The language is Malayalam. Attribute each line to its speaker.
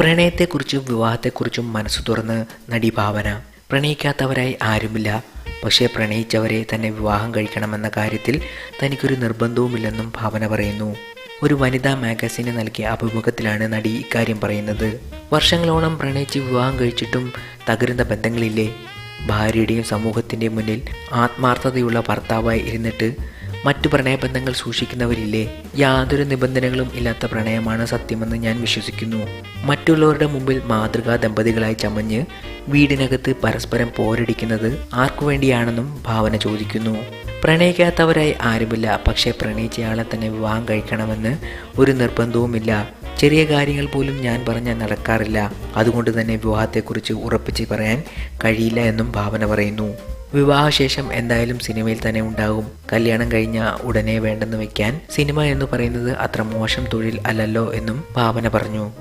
Speaker 1: പ്രണയത്തെക്കുറിച്ചും വിവാഹത്തെക്കുറിച്ചും മനസ്സ് തുറന്ന് നടി ഭാവന പ്രണയിക്കാത്തവരായി ആരുമില്ല. പക്ഷേ പ്രണയിച്ചവരെ തന്നെ വിവാഹം കഴിക്കണമെന്ന കാര്യത്തിൽ തനിക്കൊരു നിർബന്ധവുമില്ലെന്നും ഭാവന പറയുന്നു. ഒരു വനിതാ മാഗസിന് നൽകിയ അഭിമുഖത്തിലാണ് നടി ഇക്കാര്യം പറയുന്നത്. വർഷങ്ങളോളം പ്രണയിച്ച് വിവാഹം കഴിച്ചിട്ടും തകരുന്ന ബന്ധങ്ങളില്ലേ? ഭാര്യയുടെയും സമൂഹത്തിന്റെയും മുന്നിൽ ആത്മാർത്ഥതയുള്ള ഭർത്താവായി ഇരുന്നിട്ട് മറ്റു പ്രണയബന്ധങ്ങൾ സൂക്ഷിക്കുന്നവരില്ലേ? യാതൊരു നിബന്ധനകളും ഇല്ലാത്ത പ്രണയമാണ് സത്യമെന്ന് ഞാൻ വിശ്വസിക്കുന്നു. മറ്റുള്ളവരുടെ മുമ്പിൽ മാതൃകാ ദമ്പതികളായി ചമഞ്ഞ് വീടിനകത്ത് പരസ്പരം പോരടിക്കുന്നത് ആർക്കു വേണ്ടിയാണെന്നും ഭാവന ചോദിക്കുന്നു. പ്രണയിക്കാത്തവരായി ആരുമില്ല പക്ഷേ പ്രണയിച്ചയാളെ തന്നെ വിവാഹം കഴിക്കണമെന്ന് ഒരു നിർബന്ധവുമില്ല. ചെറിയ കാര്യങ്ങൾ പോലും ഞാൻ പറഞ്ഞാൽ നടക്കാറില്ല. അതുകൊണ്ട് തന്നെ വിവാഹത്തെക്കുറിച്ച് ഉറപ്പിച്ച് പറയാൻ കഴിയില്ല എന്നും ഭാവന പറയുന്നു. വിവാഹശേഷം എന്തായാലും സിനിമയിൽ തന്നെ ഉണ്ടാകും. കല്യാണം കഴിഞ്ഞ ഉടനെ വേണ്ടെന്ന് വെക്കാൻ സിനിമ എന്ന് പറയുന്നത് അത്ര മോശം തൊഴിൽ അല്ലല്ലോ എന്നും ഭാവന പറഞ്ഞു.